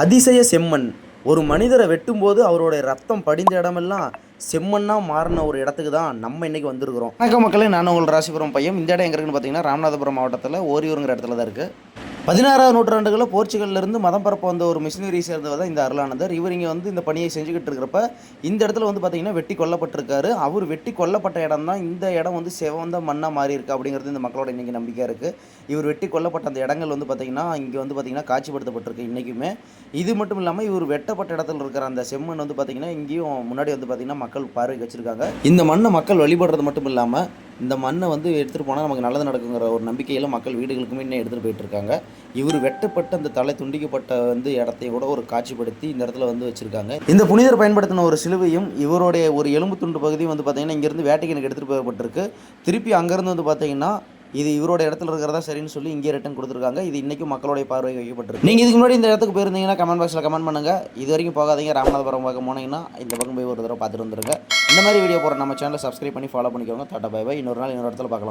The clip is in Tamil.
அதிசய செம்மண். ஒரு மனிதரை வெட்டும்போது அவருடைய ரத்தம் படிந்த இடமெல்லாம் செம்மண்ணாக மாறின ஒரு இடத்துக்கு தான் நம்ம இன்னைக்கு வந்திருக்கிறோம். வணக்க மக்களே நான் உங்கள் ராசிபுரம் பையன். இந்த இடம் எங்க இருக்குன்னு பார்த்தீங்கன்னா ராமநாதபுரம் மாவட்டத்தில் ஓரியூருங்கிற இடத்துல தான் இருக்குது பதினாறாவது நூற்றாண்டுகளில் போர்ச்சுகல்லேருந்து மதம் பரப்ப வந்த ஒரு மிஷினரி சேர்ந்தவர் தான் இந்த அருளானந்தர். இவர் இங்கே வந்து இந்த பணியை செஞ்சுக்கிட்டு இருக்கிறப்ப இந்த இடத்துல வந்து பார்த்தீங்கன்னா வெட்டி கொல்லப்பட்டிருக்காரு. அவர் வெட்டி கொல்லப்பட்ட இடம் தான் இந்த இடம் வந்து செவந்த மண்ணாக மாறி இருக்கு அப்படிங்கிறது இந்த மக்களோட இன்றைக்கி நம்பிக்கை இருக்குது இவர் வெட்டி கொல்லப்பட்ட அந்த இடங்கள் வந்து பார்த்திங்கன்னா இங்கே வந்து பார்த்திங்கன்னா காட்சிப்படுத்தப்பட்டிருக்கு இன்றைக்குமே இது மட்டும் இல்லாமல் இவர் வெட்டப்பட்ட இடத்துல இருக்கிற அந்த செம்மண் வந்து பார்த்திங்கன்னா இங்கேயும் முன்னாடி வந்து பார்த்திங்கன்னா மக்கள் பார்வை வச்சுருக்காங்க. இந்த மண்ணை மக்கள் வழிபடுறது மட்டும் இல்லாமல் இந்த மண்ணை வந்து எடுத்துகிட்டு போனால் நமக்கு நல்லது நடக்குங்கிற ஒரு நம்பிக்கையில் மக்கள் வீடுகளுக்குமே இன்னும் எடுத்துகிட்டு போயிட்டுருக்காங்க இவர் வெட்டப்பட்ட அந்த தலை துண்டிக்கப்பட்ட வந்து இடத்தை கூட ஒரு காட்சிப்படுத்தி இந்த இடத்துல வந்து வச்சுருக்காங்க. இந்த புனிதர் பயன்படுத்தின ஒரு சிலுவையும் இவருடைய ஒரு எலும்பு துண்டு பகுதியும் வந்து பார்த்திங்கன்னா இங்கேருந்து வேட்டைக்கு எடுத்துகிட்டு போகப்பட்டிருக்கு. திருப்பி அங்கேருந்து வந்து பார்த்திங்கன்னா இது இவரோட இடத்துல இருக்கிறதா சரின்னு சொல்லி இங்கே ரிட்டன் கொடுத்துருக்காங்க. இது இன்றைக்கும் மக்களுடைய பார்வை வைக்கப்பட்டிருக்கு. நீங்கள் இதுக்கு முன்னாடி இந்த இடத்துக்கு போயிருந்தீங்கன்னா கமெண்ட் பாக்ஸில் கமெண்ட் பண்ணுங்கள் இது வரைக்கும் போகாதீங்க. ராமநாதபுரம் பக்கம் போனீங்கன்னா இந்த பக்கம் போய் ஒரு தடவை பார்த்துட்டு வந்துருங்க. இந்த மாதிரி வீடியோ போகிற நம்ம சேனலை சப்ஸ்கிரைப் பண்ணி ஃபாலோ பண்ணிக்கோங்க. டாட்டா பை பை இன்னொரு நாள் இன்னொரு இடத்துல பார்க்கலாம்.